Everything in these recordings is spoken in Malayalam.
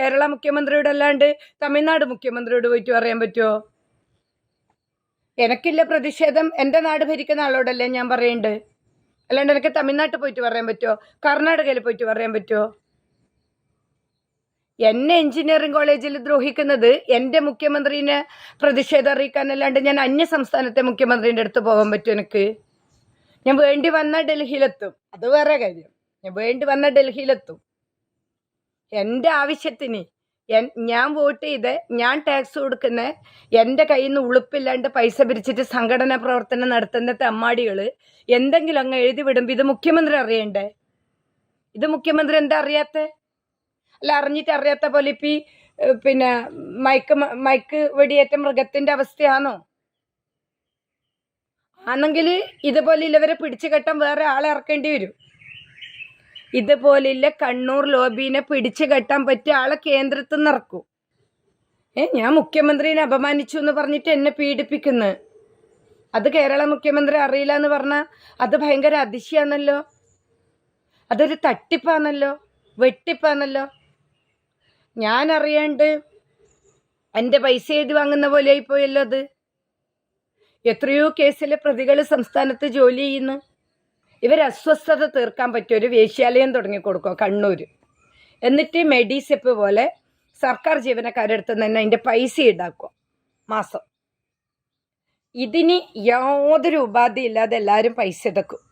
കേരള മുഖ്യമന്ത്രിയോട് അല്ലാണ്ട് തമിഴ്നാട് മുഖ്യമന്ത്രിയോട് പോയിട്ട് പറയാൻ പറ്റുമോ എനക്കില്ല പ്രതിഷേധം. എന്റെ നാട് ഭരിക്കുന്ന ആളോടല്ലേ ഞാൻ പറയുന്നുണ്ട് അല്ലാണ്ട് എനിക്ക് തമിഴ്നാട്ടിൽ പോയിട്ട് പറയാൻ പറ്റുമോ കർണാടകയിൽ പോയിട്ട് പറയാൻ പറ്റുമോ എന്നെ എഞ്ചിനീയറിംഗ് കോളേജിൽ ദ്രോഹിക്കുന്നത് എന്റെ മുഖ്യമന്ത്രിനെ പ്രതിഷേധം അറിയിക്കാനല്ലാണ്ട് ഞാൻ അന്യ സംസ്ഥാനത്തെ മുഖ്യമന്ത്രിന്റെ അടുത്ത് പോകാൻ പറ്റും എനിക്ക്? ഞാൻ വേണ്ടി വന്ന ഡൽഹിയിലെത്തും. അത് വേറെ കാര്യം. ഞാൻ വേണ്ടി വന്ന ഡൽഹിയിലെത്തും. എന്റെ ആവശ്യത്തിന് ഞാൻ വോട്ട് ചെയ്ത് ഞാൻ ടാക്സ് കൊടുക്കുന്ന എന്റെ കയ്യിൽ നിന്ന് ഉളുപ്പില്ലാണ്ട് പൈസ പിരിച്ചിട്ട് സംഘടനാ പ്രവർത്തനം നടത്തുന്ന തെമ്മാടികൾ എന്തെങ്കിലും അങ്ങ് എഴുതി വിടുമ്പോൾ ഇത് മുഖ്യമന്ത്രി അറിയണ്ടേ? ഇത് മുഖ്യമന്ത്രി എന്താ അറിയാത്ത? അല്ല അറിഞ്ഞിട്ട് അറിയാത്ത പോലെ ഇപ്പം പിന്നെ മയക്ക് മയക്ക് വെടിയേറ്റ മൃഗത്തിന്റെ അവസ്ഥയാണോ ആണെങ്കിൽ ഇതുപോലെ ഇല്ലവരെ പിടിച്ചു കെട്ടാൻ വേറെ ആളെ ഇറക്കേണ്ടി വരും. ഇതുപോലില്ല കണ്ണൂർ ലോബീനെ പിടിച്ചു കെട്ടാൻ പറ്റിയ ആളെ കേന്ദ്രത്തിൽ നിന്ന് ഏ ഞാൻ മുഖ്യമന്ത്രിനെ അപമാനിച്ചു എന്ന് പറഞ്ഞിട്ട് എന്നെ പീഡിപ്പിക്കുന്നു. അത് കേരള മുഖ്യമന്ത്രി അറിയില്ല എന്ന് പറഞ്ഞാൽ അത് ഭയങ്കര അതിശയാണല്ലോ. അതൊരു തട്ടിപ്പാണല്ലോ വെട്ടിപ്പാണല്ലോ. ഞാൻ അറിയാണ്ട് എന്റെ പൈസ എഴുതി വാങ്ങുന്ന പോലെ ആയിപ്പോയല്ലോ അത്. എത്രയോ കേസിലെ പ്രതികൾ സംസ്ഥാനത്ത് ജോലി ചെയ്യുന്നു. ഇവർ അസ്വസ്ഥത തീർക്കാൻ പറ്റിയ ഒരു വേശ്യാലയം തുടങ്ങി കൊടുക്കുക കണ്ണൂർ എന്നിട്ട് മെഡിസെപ്പ് പോലെ സർക്കാർ ജീവനക്കാരുടെ അടുത്ത് നിന്ന് തന്നെ അതിന്റെ പൈസ ഈടാക്കുക മാസം. ഇതിന് യാതൊരു ഉപാധി ഇല്ലാതെ എല്ലാവരും പൈസ എടുക്കും.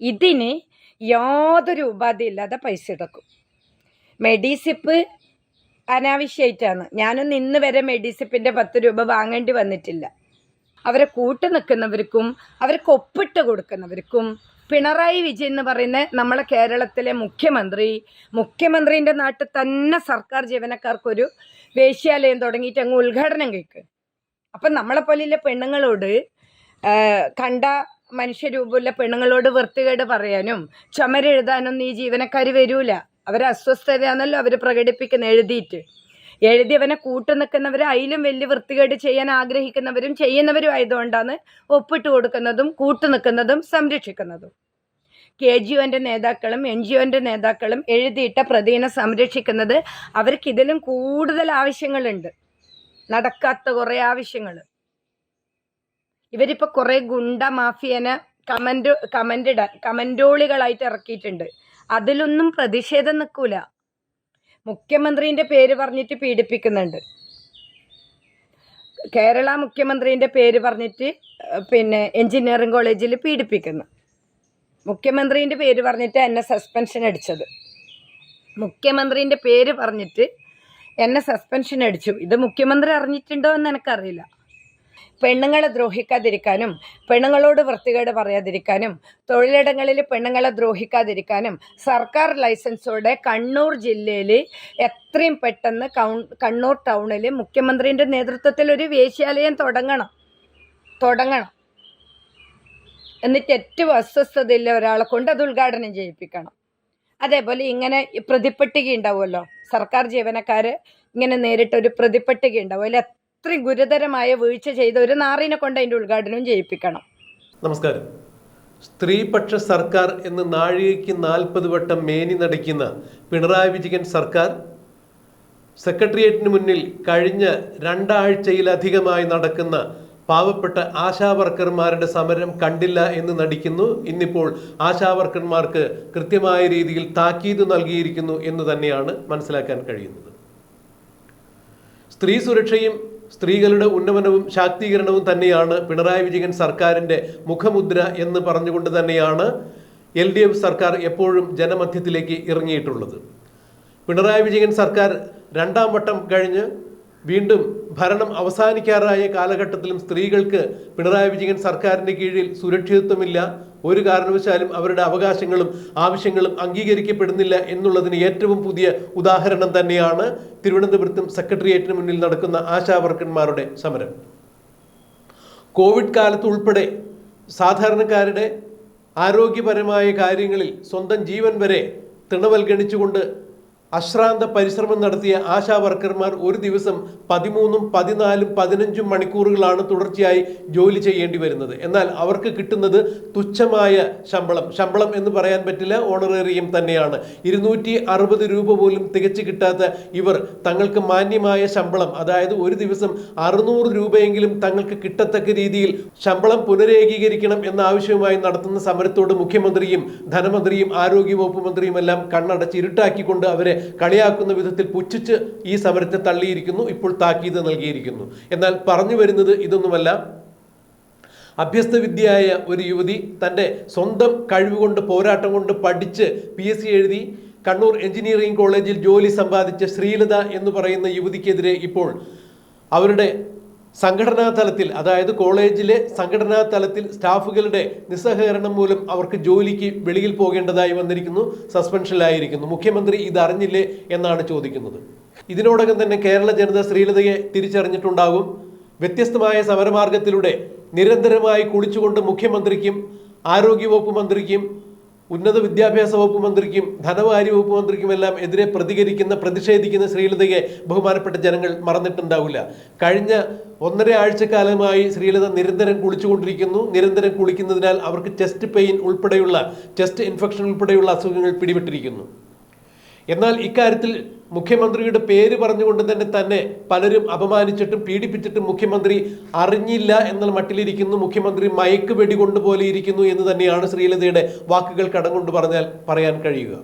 ഇതിന് യാതൊരു ഉപാധി ഇല്ലാതെ പൈസ എടുക്കും. മെഡിസിപ്പ് അനാവശ്യമായിട്ടാണ്. ഞാനൊന്നും ഇന്ന് വരെ മെഡിസിപ്പിന്റെ പത്ത് രൂപ വാങ്ങേണ്ടി വന്നിട്ടില്ല. അവരെ കൂട്ടു നിൽക്കുന്നവർക്കും അവർക്ക് ഒപ്പിട്ട് കൊടുക്കുന്നവർക്കും. പിണറായി വിജയൻ എന്ന് പറയുന്ന നമ്മളെ കേരളത്തിലെ മുഖ്യമന്ത്രി മുഖ്യമന്ത്രിന്റെ നാട്ടിൽ തന്നെ സർക്കാർ ജീവനക്കാർക്കൊരു വേശ്യാലയം തുടങ്ങിയിട്ട് അങ്ങ് ഉദ്ഘാടനം കഴിക്കുക അപ്പം നമ്മളെ പോലെയുള്ള പെണ്ണുങ്ങളോട് കണ്ട മനുഷ്യരൂപമുള്ള പെണ്ണുങ്ങളോട് വൃത്തികേട് പറയാനും ചുമരെഴുതാനൊന്നും ഈ ജീവനക്കാർ വരൂല. അവർ അസ്വസ്ഥതയാണല്ലോ അവർ പ്രകടിപ്പിക്കുന്ന എഴുതിയിട്ട്. എഴുതിയവനെ കൂട്ടു നിൽക്കുന്നവർ അതിലും വലിയ വൃത്തികേട് ചെയ്യാൻ ആഗ്രഹിക്കുന്നവരും ചെയ്യുന്നവരും ആയതുകൊണ്ടാണ് ഒപ്പിട്ട് കൊടുക്കുന്നതും കൂട്ടു നിൽക്കുന്നതും സംരക്ഷിക്കുന്നതും. കെ ജി ഒന്റെ നേതാക്കളും എൻ ജി ഒന്റെ നേതാക്കളും എഴുതിയിട്ട പ്രതിനെ സംരക്ഷിക്കുന്നത് അവർക്ക് ഇതിലും കൂടുതൽ ആവശ്യങ്ങളുണ്ട്. നടക്കാത്ത കുറേ ആവശ്യങ്ങൾ ഇവരിപ്പോൾ കുറേ ഗുണ്ട മാഫിയനെ കമന്റ് കമന്റ് കമന്റോളികളായിട്ട് ഇറക്കിയിട്ടുണ്ട്. അതിലൊന്നും പ്രതിഷേധം നിൽക്കൂല. മുഖ്യമന്ത്രിന്റെ പേര് പറഞ്ഞിട്ട് പീഡിപ്പിക്കുന്നുണ്ട്. കേരള മുഖ്യമന്ത്രിന്റെ പേര് പറഞ്ഞിട്ട് പിന്നെ എഞ്ചിനീയറിംഗ് കോളേജിൽ പീഡിപ്പിക്കുന്നു. മുഖ്യമന്ത്രിന്റെ പേര് പറഞ്ഞിട്ട് എന്നെ സസ്പെൻഷൻ അടിച്ചത്. മുഖ്യമന്ത്രിന്റെ പേര് പറഞ്ഞിട്ട് എന്നെ സസ്പെൻഷൻ അടിച്ചു. ഇത് മുഖ്യമന്ത്രി അറിഞ്ഞിട്ടുണ്ടോ എന്ന് എനിക്കറിയില്ല. പെണ്ണുങ്ങളെ ദ്രോഹിക്കാതിരിക്കാനും പെണ്ണുങ്ങളോട് വൃത്തികേട് പറയാതിരിക്കാനും തൊഴിലിടങ്ങളിൽ പെണ്ണുങ്ങളെ ദ്രോഹിക്കാതിരിക്കാനും സർക്കാർ ലൈസൻസോടെ കണ്ണൂർ ജില്ലയിൽ എത്രയും പെട്ടെന്ന് കണ്ണൂർ ടൗണിൽ മുഖ്യമന്ത്രിന്റെ നേതൃത്വത്തിൽ ഒരു വേശ്യാലയം തുടങ്ങണം. തുടങ്ങണം. എന്നിട്ട് ഏറ്റവും അസ്വസ്ഥതയില്ല ഒരാളെ കൊണ്ട് അത് ഉദ്ഘാടനം ചെയ്യിപ്പിക്കണം. അതേപോലെ ഇങ്ങനെ പ്രതിപ്പട്ടിക ഉണ്ടാവുമല്ലോ സർക്കാർ ജീവനക്കാർ ഇങ്ങനെ നേരിട്ട് ഒരു പ്രതിപ്പട്ടിക ഉണ്ടാവും. അതിൽ അത്രയും ഗുരുതരമായ വീഴ്ച ചെയ്ത ഒരു നാറിനെ കൊണ്ട് അതിന്റെ ഉദ്ഘാടനവും ചെയ്യിപ്പിക്കണം. നമസ്കാരം. സ്ത്രീപക്ഷ സർക്കാർ എന്ന് നാഴികയ്ക്ക് നാൽപ്പത് വട്ടം മേനി നടിക്കുന്ന പിണറായി വിജയൻ സർക്കാർ സെക്രട്ടേറിയറ്റിന് മുന്നിൽ കഴിഞ്ഞ രണ്ടാഴ്ചയിലധികമായി നടക്കുന്ന പാവപ്പെട്ട ആശാവർക്കർമാരുടെ സമരം കണ്ടില്ല എന്ന് നടിക്കുന്നു. ഇന്നിപ്പോൾ ആശാവർക്കർമാർക്ക് കൃത്യമായ രീതിയിൽ താക്കീത് നൽകിയിരിക്കുന്നു എന്ന് തന്നെയാണ് മനസ്സിലാക്കാൻ കഴിയുന്നത്. സ്ത്രീ സുരക്ഷയും സ്ത്രീകളുടെ ഉന്നമനവും ശാക്തീകരണവും തന്നെയാണ് പിണറായി വിജയൻ സർക്കാരിന്റെ മുഖമുദ്ര എന്ന് പറഞ്ഞുകൊണ്ട് തന്നെയാണ് എൽ ഡി എഫ് സർക്കാർ എപ്പോഴും ജനമധ്യത്തിലേക്ക് ഇറങ്ങിയിട്ടുള്ളത്. പിണറായി വിജയൻ സർക്കാർ രണ്ടാം വട്ടം കഴിഞ്ഞ് വീണ്ടും ഭരണം അവസാനിക്കാറായ കാലഘട്ടത്തിലും സ്ത്രീകൾക്ക് പിണറായി വിജയൻ സർക്കാരിന്റെ കീഴിൽ സുരക്ഷിതത്വമില്ല. ഒരു കാരണവശാലും അവരുടെ അവകാശങ്ങളും ആവശ്യങ്ങളും അംഗീകരിക്കപ്പെടുന്നില്ല എന്നുള്ളതിന് ഏറ്റവും പുതിയ ഉദാഹരണം തന്നെയാണ് തിരുവനന്തപുരത്തും സെക്രട്ടേറിയറ്റിന് മുന്നിൽ നടക്കുന്ന ആശാവർക്കന്മാരുടെ സമരം. കോവിഡ് കാലത്ത് ഉൾപ്പെടെ സാധാരണക്കാരുടെ ആരോഗ്യപരമായ കാര്യങ്ങളിൽ സ്വന്തം ജീവൻ വരെ തൃണവൽഗണിച്ചുകൊണ്ട് അശ്രാന്ത പരിശ്രമം നടത്തിയ ആശാ വർക്കർമാർ ഒരു ദിവസം പതിമൂന്നും പതിനാലും പതിനഞ്ചും മണിക്കൂറുകളാണ് തുടർച്ചയായി ജോലി ചെയ്യേണ്ടി വരുന്നത്. എന്നാൽ അവർക്ക് കിട്ടുന്നത് തുച്ഛമായ ശമ്പളം. ശമ്പളം എന്ന് പറയാൻ പറ്റില്ല ഓണറേറിയം തന്നെയാണ്. ഇരുന്നൂറ്റി അറുപത് രൂപ പോലും തികച്ചു കിട്ടാത്ത ഇവർ തങ്ങൾക്ക് മാന്യമായ ശമ്പളം അതായത് ഒരു ദിവസം അറുന്നൂറ് രൂപയെങ്കിലും തങ്ങൾക്ക് കിട്ടത്തക്ക രീതിയിൽ ശമ്പളം പുനരേകീകരിക്കണം എന്ന ആവശ്യവുമായി നടത്തുന്ന സമരത്തോട് മുഖ്യമന്ത്രിയും ധനമന്ത്രിയും ആരോഗ്യവകുപ്പ് മന്ത്രിയും എല്ലാം കണ്ണടച്ച് ഇരുട്ടാക്കിക്കൊണ്ട് അവരെ കളിയാക്കുന്ന വിധത്തിൽ പുച്ഛിച്ച് ഈ സമരത്തെ തള്ളിയിരിക്കുന്നു ഇപ്പോൾ താക്കീത് നൽകിയിരിക്കുന്നു. എന്നാൽ പറഞ്ഞു വരുന്നത് ഇതൊന്നുമല്ല. അഭ്യസ്ത വിദ്യയായ ഒരു യുവതി തന്റെ സ്വന്തം കഴിവുകൊണ്ട് പോരാട്ടം കൊണ്ട് പഠിച്ച് പി എസ് സി എഴുതി കണ്ണൂർ എഞ്ചിനീയറിംഗ് കോളേജിൽ ജോലി സമ്പാദിച്ച ശ്രീലത എന്ന് പറയുന്ന യുവതിക്കെതിരെ ഇപ്പോൾ അവരുടെ സംഘടനാ തലത്തിൽ അതായത് കോളേജിലെ സംഘടനാ തലത്തിൽ സ്റ്റാഫുകളുടെ നിസ്സഹകരണം മൂലം അവർക്ക് ജോലിക്ക് വെളിയിൽ പോകേണ്ടതായി വന്നിരിക്കുന്നു സസ്പെൻഷനിലായിരിക്കുന്നു. മുഖ്യമന്ത്രി ഇതറിഞ്ഞില്ലേ എന്നാണ് ചോദിക്കുന്നത്. ഇതിനോടകം തന്നെ കേരള ജനത ശ്രീലതയെ തിരിച്ചറിഞ്ഞിട്ടുണ്ടാകും. വ്യത്യസ്തമായ സമരമാർഗത്തിലൂടെ നിരന്തരമായി കുളിച്ചുകൊണ്ട് മുഖ്യമന്ത്രിക്കും ആരോഗ്യവകുപ്പ് മന്ത്രിക്കും ഉന്നത വിദ്യാഭ്യാസ വകുപ്പ് മന്ത്രിക്കും ധനകാര്യ വകുപ്പ് മന്ത്രിക്കും എല്ലാം എതിരെ പ്രതികരിക്കുന്ന പ്രതിഷേധിക്കുന്ന ശ്രീലതയെ ബഹുമാനപ്പെട്ട ജനങ്ങൾ മറന്നിട്ടുണ്ടാവില്ല. കഴിഞ്ഞ ഒന്നര ആഴ്ചക്കാലമായി ശ്രീലത നിരന്തരം കുളിച്ചുകൊണ്ടിരിക്കുന്നു. നിരന്തരം കുളിക്കുന്നതിനാൽ അവർക്ക് ചെസ്റ്റ് പെയിൻ ഉൾപ്പെടെയുള്ള ചെസ്റ്റ് ഇൻഫെക്ഷൻ ഉൾപ്പെടെയുള്ള അസുഖങ്ങൾ പിടിപെട്ടിരിക്കുന്നു. എന്നാൽ ഇക്കാര്യത്തിൽ മുഖ്യമന്ത്രിയുടെ പേര് പറഞ്ഞുകൊണ്ട് തന്നെ തന്നെ പലരും അപമാനിച്ചിട്ടും പീഡിപ്പിച്ചിട്ടും മുഖ്യമന്ത്രി അറിഞ്ഞില്ല എന്ന മട്ടിലിരിക്കുന്നു. മുഖ്യമന്ത്രി മയക്ക് വെടികൊണ്ടുപോലെ ഇരിക്കുന്നു എന്ന് തന്നെയാണ് ശ്രീലതയുടെ വാക്കുകൾ കടം കൊണ്ട് പറഞ്ഞാൽ പറയാൻ കഴിയുക.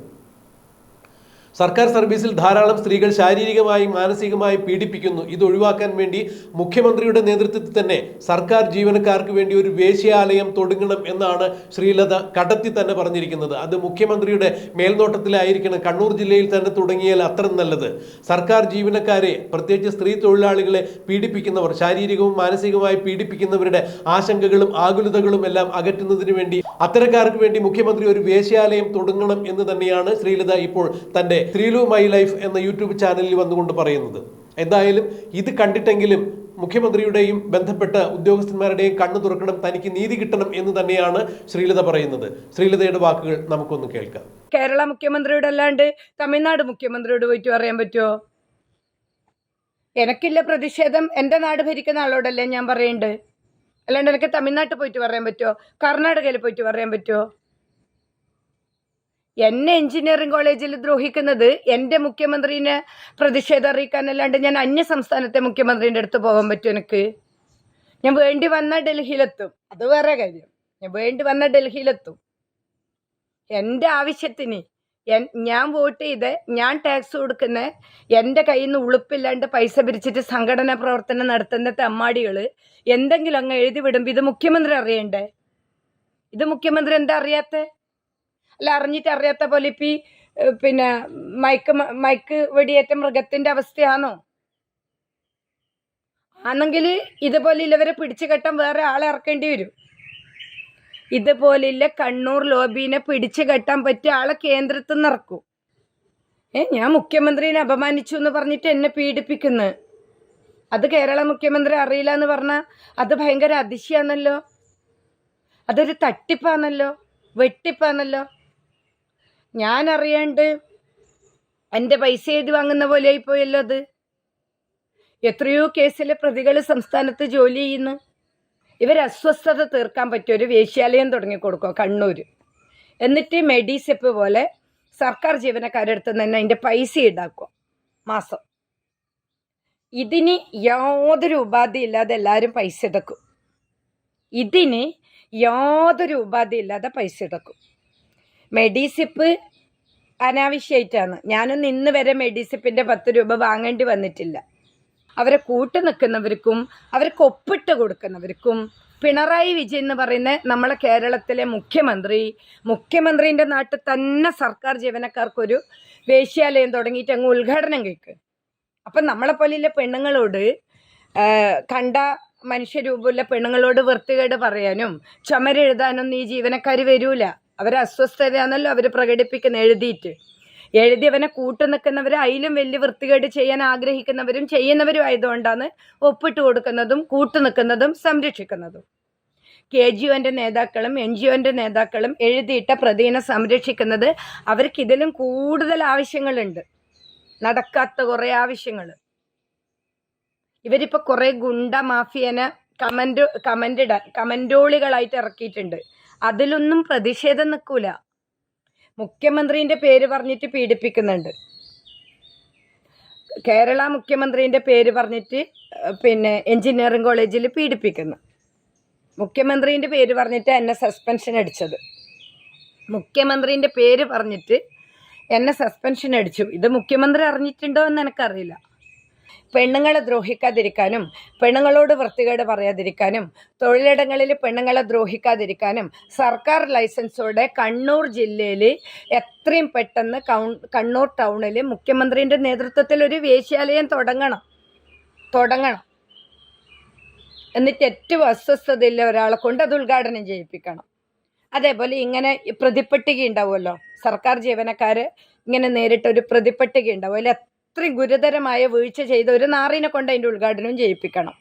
സർക്കാർ സർവീസിൽ ധാരാളം സ്ത്രീകൾ ശാരീരികമായി മാനസികമായി പീഡിപ്പിക്കുന്നു. ഇത് ഒഴിവാക്കാൻ വേണ്ടി മുഖ്യമന്ത്രിയുടെ നേതൃത്വത്തിൽ തന്നെ സർക്കാർ ജീവനക്കാർക്ക് വേണ്ടി ഒരു വേശ്യാലയം തുടങ്ങണം എന്നാണ് ശ്രീലത കടത്തി തന്നെ പറഞ്ഞിരിക്കുന്നത്. അത് മുഖ്യമന്ത്രിയുടെ മേൽനോട്ടത്തിലായിരിക്കണം. കണ്ണൂർ ജില്ലയിൽ തന്നെ തുടങ്ങിയാൽ അത്ര നല്ലത്. സർക്കാർ ജീവനക്കാരെ പ്രത്യേകിച്ച് സ്ത്രീ തൊഴിലാളികളെ പീഡിപ്പിക്കുന്നവർ ശാരീരികവും മാനസികമായി പീഡിപ്പിക്കുന്നവരുടെ ആശങ്കകളും ആകുലതകളും എല്ലാം അകറ്റുന്നതിന് വേണ്ടി അത്തരക്കാർക്ക് വേണ്ടി മുഖ്യമന്ത്രി ഒരു വേശ്യാലയം തുടങ്ങണം എന്ന് തന്നെയാണ് ശ്രീലത ഇപ്പോൾ തന്റെ ത്രീലു മൈ ലൈഫ് എന്ന യൂട്യൂബ് ചാനലിൽ വന്നുകൊണ്ട് പറയുന്നത്. എന്തായാലും ഇത് കണ്ടിട്ടെങ്കിലും മുഖ്യമന്ത്രിയുടെയും ബന്ധപ്പെട്ട ഉദ്യോഗസ്ഥന്മാരുടെയും കണ്ണു തുറക്കണം തനിക്ക് നീതി കിട്ടണം എന്ന് തന്നെയാണ് ശ്രീലത പറയുന്നത്. ശ്രീലതയുടെ വാക്കുകൾ നമുക്കൊന്ന് കേൾക്കാം. കേരള മുഖ്യമന്ത്രിയുടെ അല്ലാണ്ട് തമിഴ്നാട് മുഖ്യമന്ത്രിയോട് പോയിട്ട് പറയാൻ പറ്റുമോ എനിക്കില്ല പ്രതിഷേധം. എന്റെ നാട് ഭരിക്കുന്ന ആളോടല്ലേ ഞാൻ പറയുന്നുണ്ട് അല്ലാണ്ട് എനിക്ക് തമിഴ്നാട്ടിൽ പോയിട്ട് പറയാൻ പറ്റുമോ കർണാടകയിൽ പോയിട്ട് പറയാൻ പറ്റുമോ എന്നെ എഞ്ചിനീയറിംഗ് കോളേജിൽ ദ്രോഹിക്കുന്നത് എന്റെ മുഖ്യമന്ത്രിനെ പ്രതിഷേധം അറിയിക്കാനല്ലാണ്ട് ഞാൻ അന്യ സംസ്ഥാനത്തെ മുഖ്യമന്ത്രിന്റെ അടുത്ത് പോകാൻ പറ്റും എനിക്ക്? ഞാൻ വേണ്ടി വന്ന ഡൽഹിയിലെത്തും. അത് വേറെ കാര്യം. ഞാൻ വേണ്ടി വന്ന ഡൽഹിയിലെത്തും. എന്റെ ആവശ്യത്തിന് ഞാൻ വോട്ട് ചെയ്ത് ഞാൻ ടാക്സ് കൊടുക്കുന്ന എന്റെ കയ്യിൽ നിന്ന് ഉളുപ്പില്ലാണ്ട് പൈസ പിരിച്ചിട്ട് സംഘടനാ പ്രവർത്തനം നടത്തുന്ന തെമ്മാടികൾ എന്തെങ്കിലും അങ്ങ് എഴുതി വിടുമ്പോൾ ഇത് മുഖ്യമന്ത്രി അറിയണ്ടേ? ഇത് മുഖ്യമന്ത്രി എന്താ അറിയാത്ത? അല്ല അറിഞ്ഞിട്ട് അറിയാത്ത പോലെ ഇപ്പം പിന്നെ മയക്ക് മയക്ക് വെടിയേറ്റ മൃഗത്തിന്റെ അവസ്ഥയാണോ ആണെങ്കിൽ ഇതുപോലെ ഇല്ലവരെ പിടിച്ചു കെട്ടാൻ വേറെ ആളെ ഇറക്കേണ്ടി വരും. ഇതുപോലില്ല കണ്ണൂർ ലോബീനെ പിടിച്ചു കെട്ടാൻ പറ്റിയ ആളെ കേന്ദ്രത്തിൽ നിന്ന് ഇറക്കും. ഏ ഞാൻ മുഖ്യമന്ത്രിനെ അപമാനിച്ചു എന്ന് പറഞ്ഞിട്ട് എന്നെ പീഡിപ്പിക്കുന്നു. അത് കേരള മുഖ്യമന്ത്രി അറിയില്ല എന്ന് പറഞ്ഞാൽ അത് ഭയങ്കര അതിശയാണല്ലോ അതൊരു തട്ടിപ്പാണല്ലോ വെട്ടിപ്പാണല്ലോ ഞാൻ അറിയാണ്ട് എന്റെ പൈസ എഴുതി വാങ്ങുന്ന പോലെ ആയിപ്പോയല്ലോ അത്. എത്രയോ കേസിലെ പ്രതികൾ സംസ്ഥാനത്ത് ജോലി ചെയ്യുന്നു. ഇവർ അസ്വസ്ഥത തീർക്കാൻ പറ്റിയ ഒരു വേശ്യാലയം തുടങ്ങി കൊടുക്കുക കണ്ണൂർ എന്നിട്ട് മെഡിസെപ്പ് പോലെ സർക്കാർ ജീവനക്കാരുടെ അടുത്ത് തന്നെ അതിന്റെ പൈസ ഈടാക്കുക മാസം. ഇതിന് യാതൊരു ഉപാധിയില്ലാതെ എല്ലാവരും പൈസ ഇടക്കും ഇതിന് യാതൊരു ഉപാധിയില്ലാതെ പൈസ ഇടക്കും മെഡിസിപ്പ് അനാവശ്യമായിട്ടാണ് ഞാനൊന്നും ഇന്ന് വരെ മെഡിസിപ്പിന്റെ പത്ത് രൂപ വാങ്ങേണ്ടി വന്നിട്ടില്ല. അവരെ കൂട്ടു നിൽക്കുന്നവർക്കും അവർക്ക് ഒപ്പിട്ട് കൊടുക്കുന്നവർക്കും പിണറായി വിജയൻ എന്ന് പറയുന്ന നമ്മളെ കേരളത്തിലെ മുഖ്യമന്ത്രി മുഖ്യമന്ത്രിന്റെ നാട്ടിൽ തന്നെ സർക്കാർ ജീവനക്കാർക്കൊരു വേശ്യാലയം തുടങ്ങിയിട്ട് അങ്ങ് ഉദ്ഘാടനം കഴിക്കുക അപ്പം നമ്മളെ പോലെയുള്ള പെണ്ണുങ്ങളോട് കണ്ട മനുഷ്യരൂപമുള്ള പെണ്ണുങ്ങളോട് വൃത്തികേട് പറയാനും ചുമരെഴുതാനൊന്നും ഈ ജീവനക്കാർ വരൂല. അവർ അസ്വസ്ഥതയാണല്ലോ അവർ പ്രകടിപ്പിക്കുന്ന എഴുതിയിട്ട്. എഴുതി അവനെ കൂട്ടു നിൽക്കുന്നവർ അതിലും വലിയ വൃത്തികേട് ചെയ്യാൻ ആഗ്രഹിക്കുന്നവരും ചെയ്യുന്നവരും ആയതുകൊണ്ടാണ് ഒപ്പിട്ട് കൊടുക്കുന്നതും കൂട്ടു നിൽക്കുന്നതും സംരക്ഷിക്കുന്നതും. കെ ജി ഒന്റെ നേതാക്കളും എൻ ജി ഒന്റെ നേതാക്കളും എഴുതിയിട്ട പ്രതിനെ സംരക്ഷിക്കുന്നത് അവർക്ക് ഇതിലും കൂടുതൽ ആവശ്യങ്ങളുണ്ട്. നടക്കാത്ത കുറേ ആവശ്യങ്ങൾ ഇവരിപ്പോൾ കുറേ ഗുണ്ട മാഫിയനെ കമന്റ് കമന്റ് ഇടാൻ ഇറക്കിയിട്ടുണ്ട്. അതിലൊന്നും പ്രതിഷേധം നിൽക്കൂല മുഖ്യമന്ത്രിന്റെ പേര് പറഞ്ഞിട്ട് പീഡിപ്പിക്കുന്നുണ്ട്. കേരള മുഖ്യമന്ത്രിന്റെ പേര് പറഞ്ഞിട്ട് പിന്നെ എഞ്ചിനീയറിംഗ് കോളേജിൽ പീഡിപ്പിക്കുന്നു. മുഖ്യമന്ത്രിന്റെ പേര് പറഞ്ഞിട്ട് എന്നെ സസ്പെൻഷൻ അടിച്ചത്. മുഖ്യമന്ത്രിന്റെ പേര് പറഞ്ഞിട്ട് എന്നെ സസ്പെൻഷൻ അടിച്ചു. ഇത് മുഖ്യമന്ത്രി അറിഞ്ഞിട്ടുണ്ടോ എന്ന് എനിക്കറിയില്ല. പെണ്ണുങ്ങളെ ദ്രോഹിക്കാതിരിക്കാനും പെണ്ണുങ്ങളോട് വൃത്തികേട് പറയാതിരിക്കാനും തൊഴിലിടങ്ങളിൽ പെണ്ണുങ്ങളെ ദ്രോഹിക്കാതിരിക്കാനും സർക്കാർ ലൈസൻസോടെ കണ്ണൂർ ജില്ലയിൽ എത്രയും പെട്ടെന്ന് കണ്ണൂർ ടൗണിൽ മുഖ്യമന്ത്രിന്റെ നേതൃത്വത്തിൽ ഒരു വേശ്യാലയം തുടങ്ങണം. തുടങ്ങണം. എന്നിട്ട് ഏറ്റവും അസ്വസ്ഥതയുള്ള ഒരാളെ കൊണ്ട് അത് ഉദ്ഘാടനം ചെയ്യിപ്പിക്കണം. അതേപോലെ ഇങ്ങനെ പ്രതിപ്പട്ടിക ഉണ്ടാവുമല്ലോ സർക്കാർ ജീവനക്കാർ ഇങ്ങനെ നേരിട്ടൊരു പ്രതിപ്പട്ടിക ഉണ്ടാവും. അതിൽ അത്രയും ഗുരുതരമായ വീഴ്ച ചെയ്ത ഒരു നാറിനെ കൊണ്ട് അതിന്റെ ഉദ്ഘാടനവും ചെയ്യിപ്പിക്കണം.